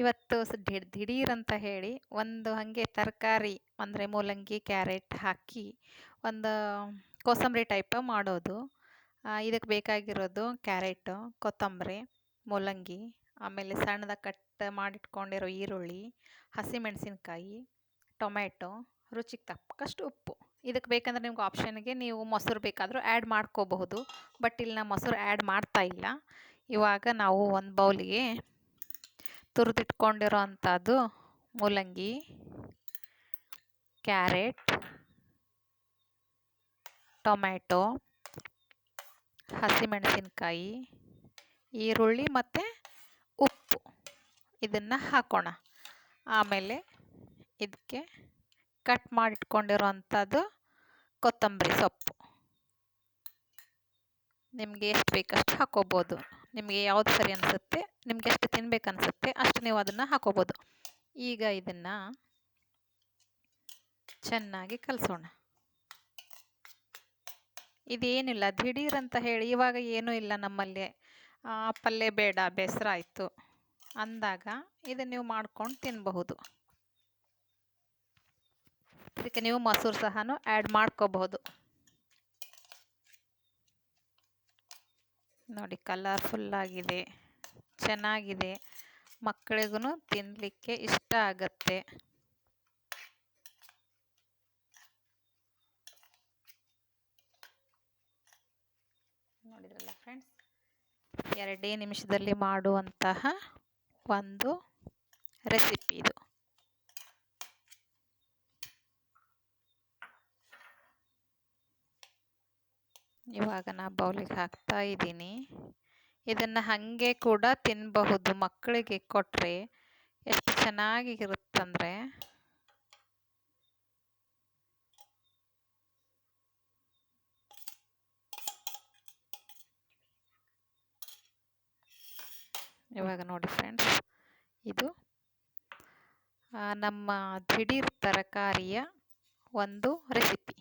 ಇವತ್ತು ದಿಢೀರ್ ಅಂತ ಹೇಳಿ ಒಂದು ಹಾಗೆ ತರಕಾರಿ, ಅಂದರೆ ಮೂಲಂಗಿ, ಕ್ಯಾರೆಟ್ ಹಾಕಿ ಒಂದು ಕೋಸಂಬರಿ ಟೈಪ್ ಮಾಡೋದು. ಇದಕ್ಕೆ ಬೇಕಾಗಿರೋದು ಕ್ಯಾರೆಟು, ಕೊತ್ತಂಬರಿ, ಮೂಲಂಗಿ, ಆಮೇಲೆ ಸಣ್ಣದಾಗಿ ಕಟ್ ಮಾಡಿಟ್ಕೊಂಡಿರೋ ಈರುಳ್ಳಿ, ಹಸಿಮೆಣಸಿನ್ಕಾಯಿ ಟೊಮೆಟೊ ರುಚಿಗೆ ತಕ್ಕಷ್ಟು ಉಪ್ಪು. ಇದಕ್ಕೆ ಬೇಕಂದ್ರೆ ನಿಮ್ಗೆ ಆಪ್ಷನ್ಗೆ ನೀವು ಮೊಸರು ಬೇಕಾದರೂ ಆ್ಯಡ್ ಮಾಡ್ಕೋಬಹುದು. ಬಟ್ ಇಲ್ಲಿ ನಾವು ಮೊಸರು ಆ್ಯಡ್ ಮಾಡ್ತಾ ಇಲ್ಲ. ಇವಾಗ ನಾವು ಒಂದು ಬೌಲಿಗೆ ತುರಿದಿಟ್ಕೊಂಡಿರೋ ಅಂಥದ್ದು ಮೂಲಂಗಿ, ಕ್ಯಾರೆಟ್, ಟೊಮ್ಯಾಟೊ, ಹಸಿಮೆಣಸಿನ್ಕಾಯಿ, ಈರುಳ್ಳಿ ಮತ್ತು ಉಪ್ಪು. ಇದನ್ನು ಹಾಕೋಣ. ಆಮೇಲೆ ಇದಕ್ಕೆ ಕಟ್ ಮಾಡಿಟ್ಕೊಂಡಿರೋ ಅಂಥದ್ದು ಕೊತ್ತಂಬರಿ ಸೊಪ್ಪು. ನಿಮಗೆ ಎಷ್ಟು ಬೇಕಷ್ಟು ಹಾಕೋಬೋದು. ನಿಮಗೆ ಯಾವ್ದು ಸರಿ ಅನಿಸುತ್ತೆ ನಿಮ್ಗೆ ಎಷ್ಟು ತಿನ್ಬೇಕು ಅನಿಸುತ್ತೆ ಅಷ್ಟು ನೀವು ಅದನ್ನು ಹಾಕೋಬೋದು. ಈಗ ಇದನ್ನು ಚೆನ್ನಾಗಿ ಕಲಸೋಣ. ಇದೇನಿಲ್ಲ, ದಿಢೀರ್ ಅಂತ ಹೇಳಿ ಇವಾಗ ಏನೂ ಇಲ್ಲ ನಮ್ಮಲ್ಲಿ. ಪಲ್ಯ ಬೇಡ, ಬೇಸರ ಆಯಿತು. ಅಂದಾಗ ಇದನ್ನು ನೀವು ಮಾಡ್ಕೊಂಡು ತಿನ್ನಬಹುದು ಇದಕ್ಕೆ ನೀವು ಮೊಸರು ಸಹ ಆ್ಯಡ್ ಮಾಡ್ಕೋಬಹುದು. ನೋಡಿ ಕಲರ್ಫುಲ್ಲಾಗಿದೆ ಚೆನ್ನಾಗಿದೆ. ಮಕ್ಕಳಿಗೂ ತಿನ್ನಲಿಕ್ಕೆ ಇಷ್ಟ ಆಗತ್ತೆ. ನೋಡಿದ್ರಲ್ಲ ಫ್ರೆಂಡ್ಸ್, ಎರಡೇ ನಿಮಿಷದಲ್ಲಿ ಮಾಡುವಂತಹ ಒಂದು ರೆಸಿಪಿ ಇದು. ಇವಾಗ ನಾ ಬೌಲಿಗೆ ಹಾಕ್ತಾ ಇದ್ದೀನಿ. ಇದನ್ನು ಹಾಗೆ ಕೂಡ ತಿನ್ನಬಹುದು ಮಕ್ಕಳಿಗೆ ಕೊಟ್ಟರೆ ಎಷ್ಟು ಚೆನ್ನಾಗಿ ಇರುತ್ತಂದರೆ ಇವಾಗ ನೋಡಿ ಫ್ರೆಂಡ್ಸ್ ಇದು ನಮ್ಮ ದಿಢೀರ್ ತರಕಾರಿಯ ಒಂದು ರೆಸಿಪಿ